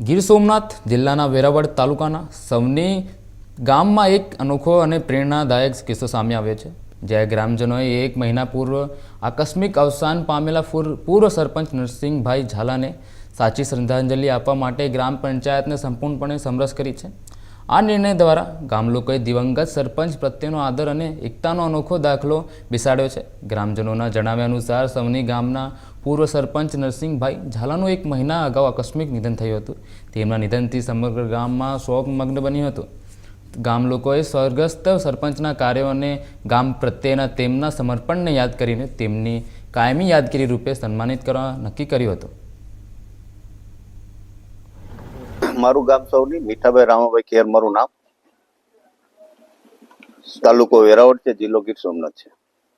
ગીર સોમનાથ જિલ્લાના વેરાવળ તાલુકાના સૌની ગામમાં એક અનોખો અને પ્રેરણાદાયક કિસ્સો સામે આવ્યો છે, જ્યાં ગ્રામજનોએ એક મહિના પૂર્વ આકસ્મિક અવસાન પામેલા પૂર- પૂર્વ સરપંચ નરસિંહભાઈ ઝાલાને સાચી શ્રદ્ધાંજલિ આપવા માટે ગ્રામ પંચાયતને સંપૂર્ણપણે સમરસ કરી છે. આ નિર્ણય દ્વારા ગામ લોકોએ દિવંગત સરપંચ પ્રત્યેનો આદર અને એકતાનો અનોખો દાખલો બેસાડ્યો છે. ગ્રામજનોના જણાવ્યા અનુસાર સૌની ગામના પૂર્વ સરપંચ નરસિંહભાઈ ઝાલાનું એક મહિના અગાઉ આકસ્મિક નિધન થયું હતું. તેમના નિધનથી સમગ્ર ગામમાં શોકમગ્ન બન્યું હતું. ગામ લોકોએ સ્વર્ગસ્થ સરપંચના કાર્યો અને ગામ પ્રત્યેના તેમના સમર્પણને યાદ કરીને તેમની કાયમી યાદગીરી રૂપે સન્માનિત કરવા નક્કી કર્યું હતું. મારું ગામ સૌની મીઠાભાઈ રામાભાઈ ખેર, મારું નામ. તાલુકો વેરાવળ છે, જિલ્લો ગીર સોમનાથ છે.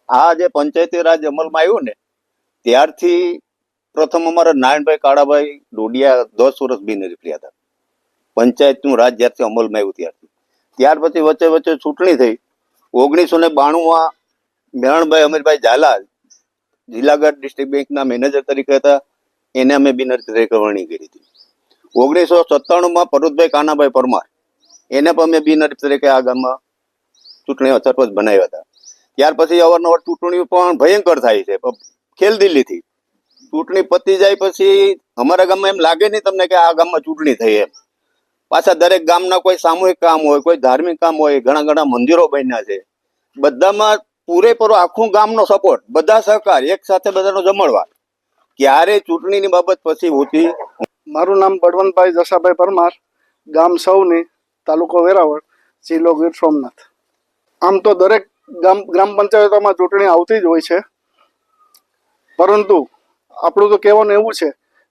આ જે પંચાયતી રાજ અમલમાં આવ્યું ને, ત્યારથી પ્રથમ અમારા નારાયણભાઈ કાળાભાઈ ડોડિયા દસ વર્ષ બિનહરીફ હતા. પંચાયતનું રાજ જ્યારથી અમલમાં આવ્યું ત્યારથી. ત્યાર પછી વચ્ચે વચ્ચે ચૂંટણી થઈ. ઓગણીસો ને બાણુંમાં મેરણભાઈ અમીરભાઈ ઝાલા જિલ્લાગઢ ડિસ્ટ્રિક્ટ બેંકના મેનેજર તરીકે હતા. એને અમે બિનર વરણી કરી હતી. ઓગણીસો સત્તાણુંમાં પરુતભાઈ કાનાભાઈ પરમાર. એને પણ મેં બિનહરીફ તરીકે આ ગામમાં ચૂંટણી સરપંચ બનાવ્યા હતા. ત્યાર પછી અવારનવાર ચૂંટણીઓ પણ ભયંકર થાય છે. ખેલ દિલ્હીથી. ચૂંટણી પતી જાય પછી અમારા ગામમાં એમ લાગે નહીં તમને કે આ ગામમાં ચૂંટણી થઈ એમ. પાછા દરેક ગામના કોઈ સામૂહિક કામ હોય, કોઈ ધાર્મિક કામ હોય, ઘણા ઘણા મંદિરો બન્યા છે. બધામાં પૂરેપૂરો આખું ગામનો સપોર્ટ બધા સહકાર, એક સાથે બધાનો જમણવાર. ક્યારે ચૂંટણીની બાબત પછી હોતી મારું નામ બળવંતભાઈ જસાભાઈ પરમાર, ગામ સૌની, તાલુકો વેરાવળ, જિલ્લો ગીર સોમનાથ. આમ તો દરેક ગામ ગ્રામ પંચાયતોમાં ચૂંટણી આવતી જ હોય છે. પરંતુ આપણું તો કહેવાનું એવું છે,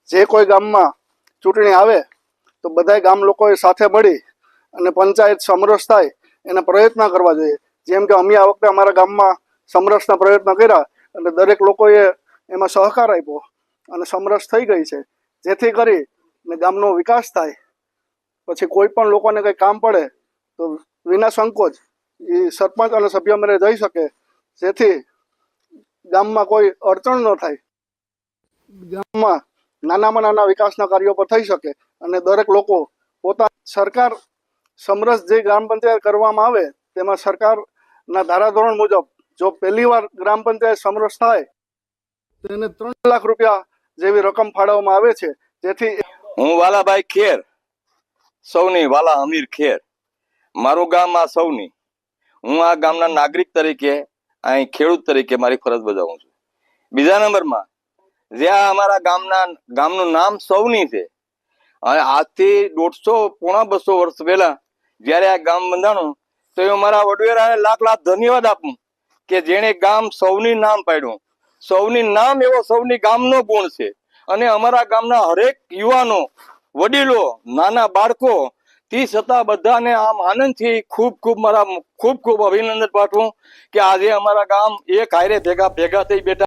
જે કોઈ ગામમાં ચૂંટણી આવે, તો બધાય ગામ લોકોએ સાથે મળી અને પંચાયત સમરસ થાય, એના પ્રયત્ન કરવા જોઈએ. જેમ કે અમે આ વખતે અમારા ગામમાં સમરસના પ્રયત્ન કર્યા એટલે દરેક લોકોએ એમાં સહકાર આપ્યો અને સમરસ થઈ ગઈ છે. જેથી કરી ને ગામનો વિકાસ થાય, પછી કોઈ પણ લોકોને કંઈ કામ પડે, તો વિના સંકોચ એ સરપંચ અને સભ્ય મેળે જઈ શકે, જેથી ગામમાં કોઈ અડચણ ન થાય. ગામમાં નાનામાં નાના વિકાસના કાર્યો પર થઈ શકે અને દરેક લોકો પોતા સરકાર સમરસ જે ગ્રામ પંચાયત કરવામાં આવે, તેમાં સરકારના ધારાધોરણ મુજબ જો પહેલી વાર ગ્રામ પંચાયત સમરસ થાય, તો એને ત્રણ લાખ રૂપિયા જેવી રકમ ફાળવવામાં આવે છે, જેથી હું વાલાભાઈ ખેર, સૌની વાલા અમીર ખેર. મારું ગામ આ સૌની. હું આ ગામના નાગરિક તરીકે અહીં ખેડૂત તરીકે મારી ફરજ બજાવું છું. બીજા નંબરમાં, જ્યાં અમારા ગામના, ગામનું નામ સૌની છે, અને આજથી દોઢસો, પોણા બસો વર્ષ પહેલા જ્યારે આ ગામ બંધાણું, તો એ મારા વડવેરાને લાખ લાખ ધન્યવાદ આપું કે જેણે ગામ સૌની નામ પાડ્યું. સૌની નામ એવો સૌની ગામનો ગુણ છે. અને અમારા ગામના હરેક યુવાનો, વડીલો, નાના બાળકો, તે છતાં બધાને આમ આનંદથી ખૂબ ખૂબ મારા ખૂબ ખૂબ અભિનંદન પાઠવું કે આજે અમારા ગામ એક હારે ભેગા ભેગા થઈ બેઠા